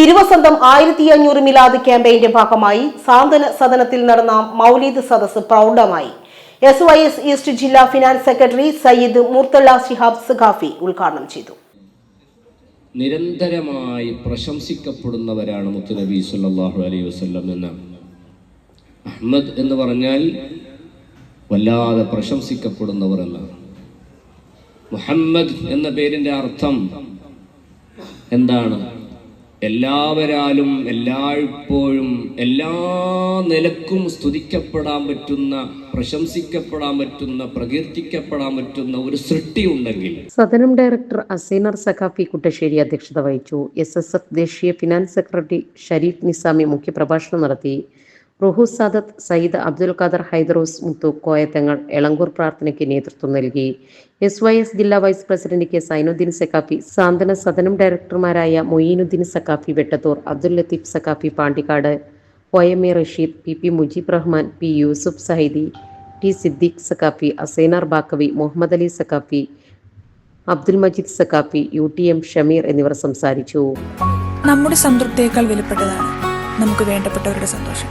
തിരുവസന്തം ആയിരത്തി അഞ്ഞൂറ് മിലാദ് ക്യാമ്പയിന്റെ ഭാഗമായി സാന്ത്വന സദനത്തിൽ നടന്ന മൗലീദ് സദസ് പ്രൗഢമായി. എസ് വൈ എസ് ഈസ്റ്റ് ജില്ലാ ഫിനാൻസ് സെക്രട്ടറി സയ്യിദ് മുർത്തള്ള ശിഹാബ് സഖാഫി ഉദ്ഘാടനം ചെയ്തു. നിരന്തരമായി പ്രശംസിക്കപ്പെടുന്നവരാണ് മുത്തുനബി സല്ലാഹു അലൈഹി വസ്ലം എന്ന്. അഹമ്മദ് എന്ന് പറഞ്ഞാൽ വല്ലാതെ പ്രശംസിക്കപ്പെടുന്നവർ എന്നാണ് മുഹമ്മദ് എന്ന പേരിന്റെ അർത്ഥം എന്താണ്? എല്ലാവരാലും എല്ലായ്പ്പോഴും എല്ലാ നിലക്കും സ്തുതിക്കപ്പെടാൻ പറ്റുന്ന പ്രശംസിക്കപ്പെടാൻ പറ്റുന്ന പ്രകീർത്തിക്കപ്പെടാൻ പറ്റുന്ന ഒരു സൃഷ്ടി ഉണ്ടെങ്കിൽ സദനം ഡയറക്ടർ അസീനർ സഖാഫി കുട്ടശ്ശേരി അധ്യക്ഷത വഹിച്ചു. എസ് എസ് എഫ് ദേശീയ ഫിനാൻസ് സെക്രട്ടറി ഷരീഫ് നിസാമി മുഖ്യപ്രഭാഷണം നടത്തി. റുഹു സാദത്ത് സയ്യിദ് അബ്ദുൽ ഖാദർ ഹൈദറോസ് മുത്തു കോയത്തങ്ങൾ എളങ്കൂർ പ്രാർത്ഥനയ്ക്ക് നേതൃത്വം നൽകി. എസ് വൈ എസ് ജില്ലാ vice president K Zainuddin Saqafi Santhwana Sadanam ഡയറക്ടർമാരായ Moyinuddin Saqafi Vettathur Abdul Latheef Saqafi Pandikkad O M A Rasheed P P Mujeeb Rahman P Yusuf Sahaidi T Siddique Saqafi Asainar Baqavi Muhammad Ali Saqafi Abdul Majeed Saqafi U T M Shameer എന്നിവർ സംസാരിച്ചു. നമ്മുടെ സംതൃപ്തിയേക്കാൾ വിലപ്പെട്ടതാണ് നമുക്ക് വേണ്ടപ്പെട്ടവരുടെ സന്തോഷം.